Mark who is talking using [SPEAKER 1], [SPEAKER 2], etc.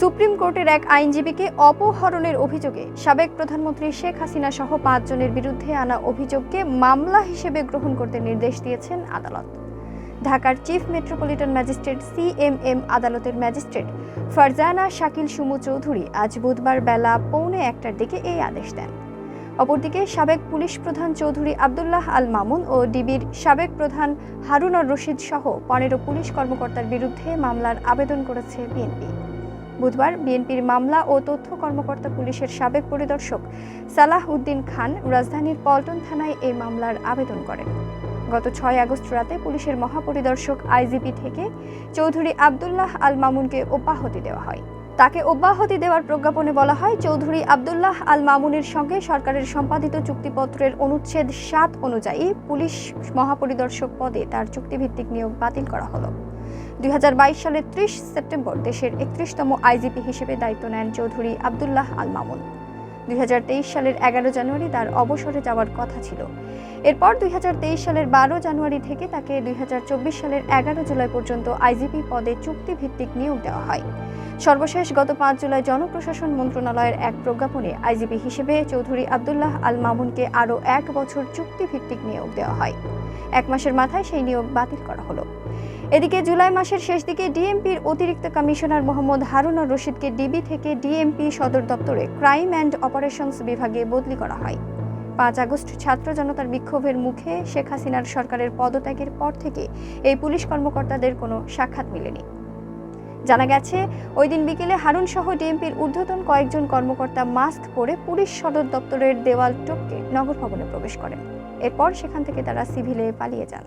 [SPEAKER 1] Supreme কোর্টের এক আইনজীবীকে অপহরণের অভিযোগে সাবেক প্রধানমন্ত্রী শেখ হাসিনা সহ পাঁচজনের বিরুদ্ধে আনা অভিযোগকে মামলা হিসেবে গ্রহণ করতে নির্দেশ দিয়েছেন আদালত। ঢাকার chief metropolitan magistrate C M M আদালতের ম্যাজিস্ট্রেট ফারজানা শাকিল সুমু চৌধুরী আজ বুধবার বেলা পৌনে একটার দিকে এই আদেশ দেন। অপরদিকে সাবেক পুলিশ প্রধান চৌধুরী আবদুল্লাহ আল মামুন ও ডিবির সাবেক প্রধান হারুনর রশিদ সহ পনেরো পুলিশ কর্মকর্তার বিরুদ্ধে মামলার আবেদন করেছে বিএনপি। বুধবার বিএনপির মামলা ও তথ্য কর্মকর্তা পুলিশের সাবেক পরিদর্শক সালাহ উদ্দিন খান রাজধানীর পল্টন থানায় এই মামলার আবেদন করেন। গত ছয় আগস্ট রাতে পুলিশের মহাপরিদর্শক আইজিপি থেকে চৌধুরী আবদুল্লাহ আল মামুনকে অব্যাহতি দেওয়া হয়। তাকে অব্যাহতি দেওয়ার প্রজ্ঞাপনে বলা হয়, চৌধুরী আবদুল্লাহ আল মামুনের সঙ্গে সরকারের সম্পাদিত চুক্তিপত্রের অনুচ্ছেদ সাত অনুযায়ী পুলিশ মহাপরিদর্শক পদে তার চুক্তিভিত্তিক নিয়োগ বাতিল করা হলো। দুই হাজার বাইশ সালের ত্রিশ সেপ্টেম্বর দেশের একত্রিশতম আইজিপি হিসেবে দায়িত্ব নেন চৌধুরী আবদুল্লাহ আল মামুন। দুই সালের এগারো জানুয়ারি তার অবসরে যাওয়ার কথা ছিল। এরপর দুই সালের বারো জানুয়ারি থেকে তাকে দুই সালের এগারো জুলাই পর্যন্ত আইজিপি পদে চুক্তিভিত্তিক নিয়োগ দেওয়া হয়। সর্বশেষ গত পাঁচ জুলাই জনপ্রশাসন মন্ত্রণালয়ের এক প্রজ্ঞাপনে আইজিপি হিসেবে চৌধুরী আবদুল্লাহ আল মামুনকে আরও এক বছর চুক্তিভিত্তিক নিয়োগ দেওয়া হয়। এক মাসের মাথায় সেই নিয়োগ বাতিল করা হলো। এদিকে জুলাই মাসের শেষ দিকে ডিএমপির অতিরিক্ত কমিশনার মোহাম্মদ হারুনর রশিদকে ডিবি থেকে ডিএমপি সদর দপ্তরে ক্রাইম অ্যান্ড অপারেশনস বিভাগে বদলি করা হয়। পাঁচ আগস্ট ছাত্র জনতার বিক্ষোভের মুখে শেখ হাসিনার সরকারের পদত্যাগের পর থেকে এই পুলিশ কর্মকর্তাদের কোনো সাক্ষাৎ মেলেনি। জানা গেছে, ওই দিন বিকেলে হারুন সহ ডিএমপির ঊর্ধ্বতন কয়েকজন কর্মকর্তা মাস্ক পরে পুলিশ সদর দপ্তরের দেওয়াল টপকে নগর ভবনে প্রবেশ করেন। এরপর সেখান থেকে তারা সিভিলে পালিয়ে যান।